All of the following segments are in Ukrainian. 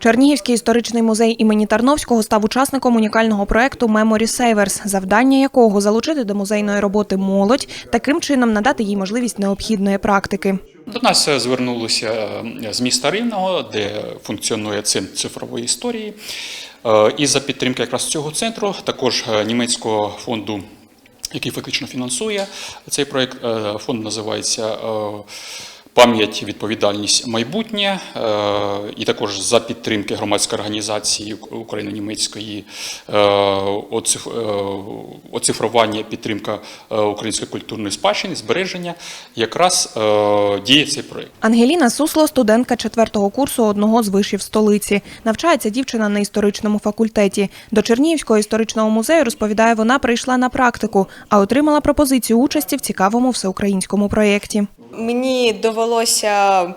Чернігівський історичний музей імені Тарновського став учасником унікального проекту Memory Savers, завдання якого залучити до музейної роботи молодь, таким чином надати їй можливість необхідної практики. До нас звернулися е, з міста Рівного, де функціонує центр цифрової історії. Е, І за підтримки якраз цього центру, також е, німецького фонду, який фактично фінансує цей проект. Фонд називається Пам'ять, відповідальність, майбутнє, Е, і також за підтримки громадської організації україно-німецької е, е, оцифрування, підтримка української культурної спадщини, збереження, якраз діє цей проект. Ангеліна Сусло, студентка четвертого курсу одного з вишів столиці. Навчається дівчина на історичному факультеті. До Чернігівського історичного музею розповідає, вона прийшла на практику, а отримала пропозицію участі в цікавому всеукраїнському проєкті. Мені довелося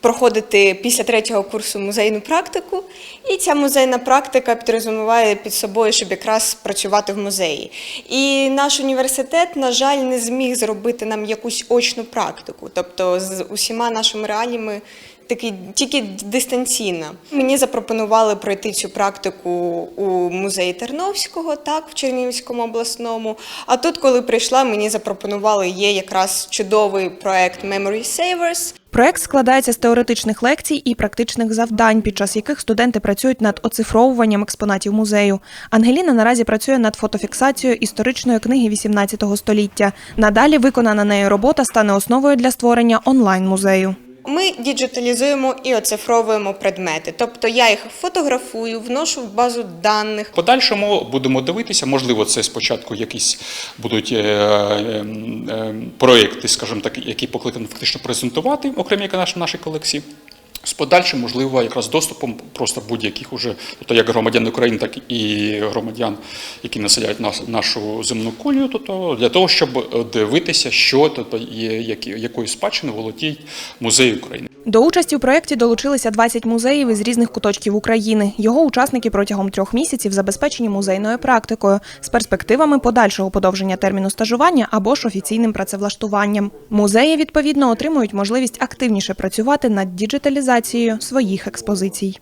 проходити після третього курсу музейну практику, і ця музейна практика підрозуміває під собою, щоб якраз працювати в музеї. І наш університет, на жаль, не зміг зробити нам якусь очну практику, тобто з усіма нашими реаліями. Таки тільки дистанційно. Мені запропонували пройти цю практику у музеї Терновського, так, в Чернігівському обласному. А тут, коли прийшла, мені запропонували є якраз чудовий проект Memory Savers. Проект складається з теоретичних лекцій і практичних завдань, під час яких студенти працюють над оцифровуванням експонатів музею. Ангеліна наразі працює над фотофіксацією історичної книги XVIII століття. Надалі виконана нею робота стане основою для створення онлайн-музею. Ми діджиталізуємо і оцифровуємо предмети. Тобто я їх фотографую, вношу в базу даних. Подальшому будемо дивитися, можливо, це спочатку якісь будуть е, е, е, проекти, скажімо так, які покликані фактично презентувати окремі наші, колекції. З подальшим, можливо, якраз доступом просто будь-яких уже, тобто як громадян України, так і громадян, які населяють нас, нашу земну кулю, тобто для того, щоб дивитися, що тобто, є, які, якою спадщини володіють музеї України. До участі у проєкті долучилися 20 музеїв із різних куточків України. Його учасники протягом трьох місяців забезпечені музейною практикою з перспективами подальшого подовження терміну стажування або ж офіційним працевлаштуванням. Музеї відповідно отримують можливість активніше працювати над діджиталізацією своїх експозицій.